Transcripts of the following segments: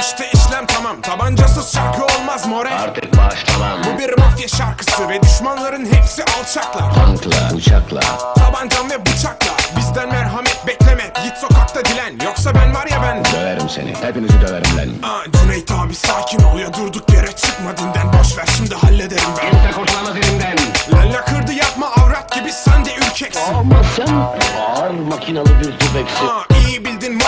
İşte işlem tamam. Tabancasız şarkı olmaz more. Artık başlamam. Bu bir mafya şarkısı ve düşmanların hepsi alçaklar. Tankla, uçakla Tabancam ve bıçakla. Bizden merhamet bekleme. Git sokakta dilen. Yoksa ben var ya ben. Döverim seni. Hepinizi döverim lan. Aa, Cüneyt abi sakin ol ya. Durduk yere çıkma dinden. Boş ver şimdi hallederim ben. Kimse kurtulamaz elimden Lalla kırdı yapma avrat gibi sen de ürkeksin. Ama sen ağır makinalı bir tüfeksin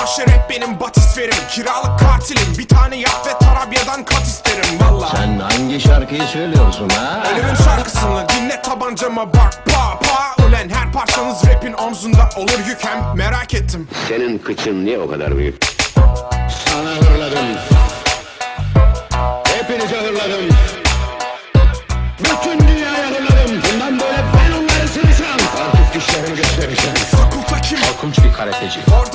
Mahşer hep benim batisferim Kiralık katilim. Bir tane yap ve Tarabya'dan kat isterim. Valla Sen hangi şarkıyı söylüyorsun ha? Ölümün şarkısını dinle tabancama bak. Pa pa. Ulen her parçanız rapin omzunda olur yük hem merak ettim. Senin kıçın niye o kadar büyük? Sana hırladım. Hepinize hırladım. Bütün dünyaya hırladım. Bundan böyle ben onları sileceğim Artık dişlerimi göstereceğim. Fakulta kim? Korkunç bir karateci. Orada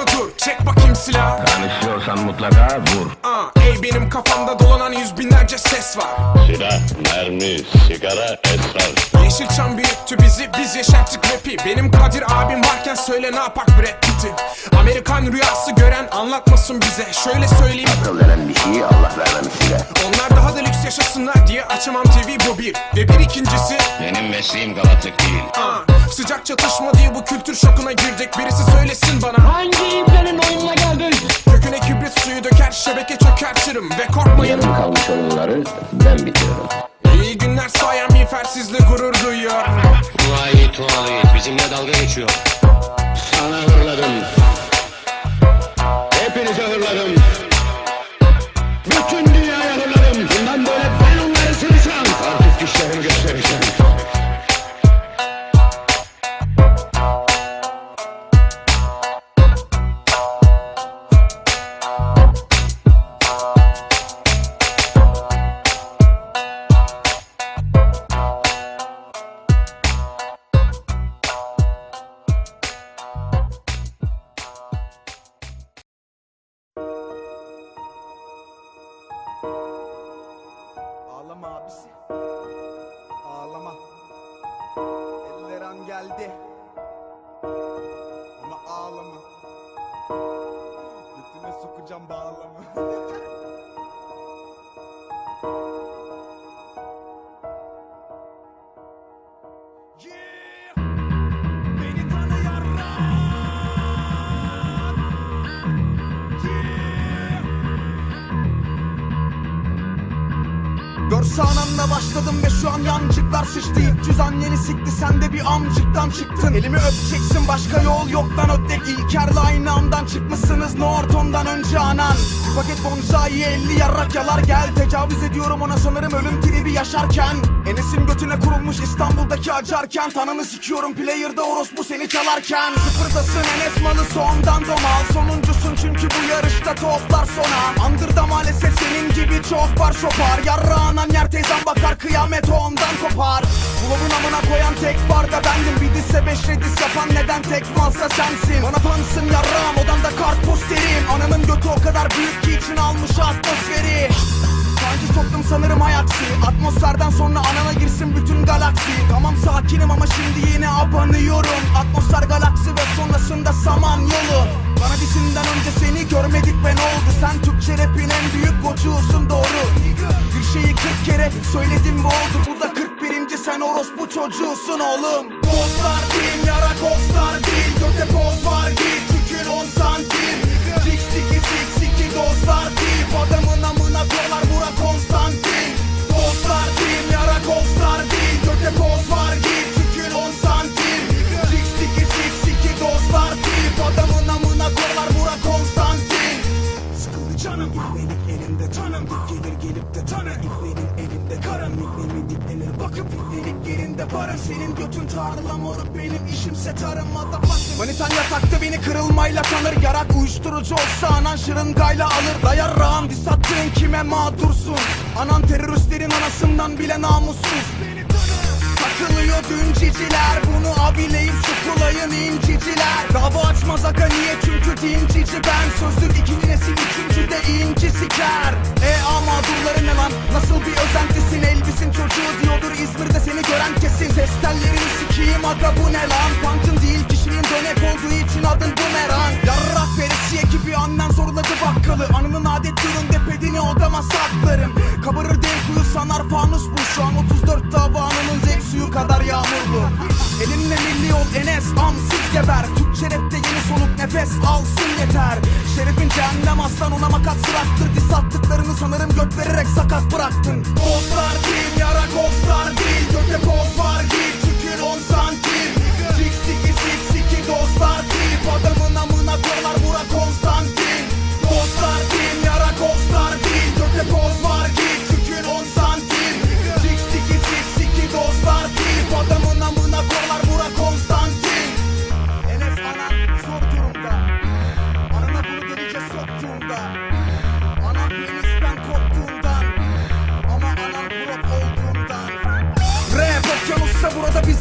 mermi, sigara, esrar. Yeşilçam büyüttü bizi biz yeşerttik rapi. Benim Kadir abim varken söyle ne yapak Brad Pitt'i. Amerikan rüyası gören anlatmasın bize. Şöyle söyleyeyim. Akıl denen bir şeyi Allah vermemiş size. Onlar daha da lüks yaşasınlar diye açamam TV bu bir. Ve bir ikincisi Benim mesleğim galatlık değil. aa, Sıcak çatışma diye bu kültür şokuna girdik Birisi söylesin bana. Hangi ibnenin oyununa geldin? Köküne kibrit suyu döker şebeke çökertirim Ve korkmayın. Yarım kalmış oyunları ben bitiriyorum İyi günler sayan miğfersizle gurur duyuyor? Vay tuvalet bizimle dalga geçiyor. Sana hırladım. Hepinize hırladım geldi. Ama ağlama. Götüne sokacağım bağlama. Anamla başladım ve şu an yancıklar sıçtı İlk cüz anneni sikti sen de bir amcıktan çıktın. Elimi öpeceksin başka yol yoktan ötek İlkerle aynı andan çıkmışsınız Norton'dan önce anan. Bir paket bonsai 50 yarrak yalar. Gel Tecavüz ediyorum ona. Sanırım ölüm tribi yaşarken. Enes'in götüne kurulmuş İstanbul'daki acarken. Tanını sikiyorum player'da orospu seni çalarken. Sıfırdasın Enes malı sondan domal Sonuncusun çünkü bu yarışta toplar sona. Andırda maalesef senin gibi çok var şopar Yarrağınan yer teyzem bakar kıyamet ondan kopar. Bulabın amına koyan tek barda bendim. Bir dizse beş redis yapan neden tek malsa sensin? Bana fansın yarrağım odamda kart posterim. Ananın götü o kadar büyük ki için almış atmosferi. Sanki soktum sanırım ayaksi. Atmosferden sonra anana girsin bütün galaksi. Tamam sakinim ama şimdi yine abanıyorum. Atmosfer galaksi ve sonrasında çocuğusun oğlum. Dostlar değil yara kostlar değil Göte poz var git tükür 10 santim. Sik siki sik siki dostlar değil Adamın amına koyar bura Konstantin. Dostlar değil yara kostlar değil Göte poz var git tükür 10 santim. Sik siki sik siki dostlar değil Adamın amına koyar bura Konstantin. Sıkıldı canım İbnelik elimde. Tanım gelir gelip de tanı İbnenin elinde karım İbnemi diklenir bakıp İbnelik yerinde barın Senin götün tarla moruk benim işimse tarım motherfucker. Manitan yatakta beni kırılmayla tanır Yarak uyuşturucu olsa anan şırıngayla alır. Dayar rağım dis attığın kime mağdursun? Anan teröristlerin anasından bile namussuz. Takılıyor dünciciler Bunu abileyip şukulayın inciciler. Dava açmaz aga niye? Çünkü dincici ben Sözlük ikinci nesil üçüncü de nefes alsın yeter. Şerefin cehennem aslan ona makat sıraktır Diss attıklarını sanırım göt vererek sakat bıraktın. Ghostlar değil yara ghostlar değil Göte poz var git tükür 10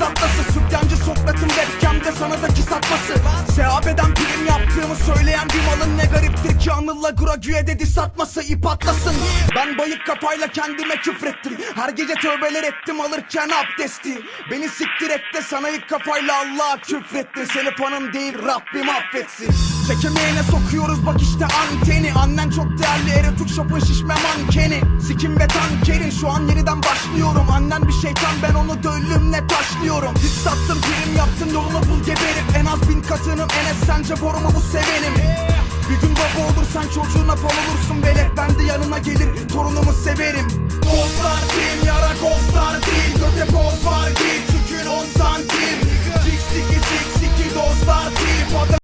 atlası Sütyancı Sokrat'ın webcamde sana da kiss atması. Sehabeden prim yaptığımı söyleyen bir malın ne gariptir ki Anıl'la Gragüe dedi satması ip atlasın. Ben bayık kafayla kendime küfrettim. Her gece tövbeler ettim alırken abdesti. Beni siktir et de sana ilk kafayla Allah'a küfrettin Seni fanın değil Rabbim affetsin Çekemeyene sokuyoruz bak işte anteni. Annen çok değerli erotik şopun şişme mankeni. Sikim ve tankerin şu an yeniden başlıyorum. Annen bir şeytan ben onu döllümle taşlıyorum. Diz sattım prim yaptım yolunu bul geberip En az bin katınım Enes sence boru mu bu sevenim. Bir gün baba olursan çocuğuna fal olursun Velet. Ben de yanına gelir torunumu severim. Değil yara değil. Göte poz var git tükür 10 santim. Sik siki sik siki dostlar değil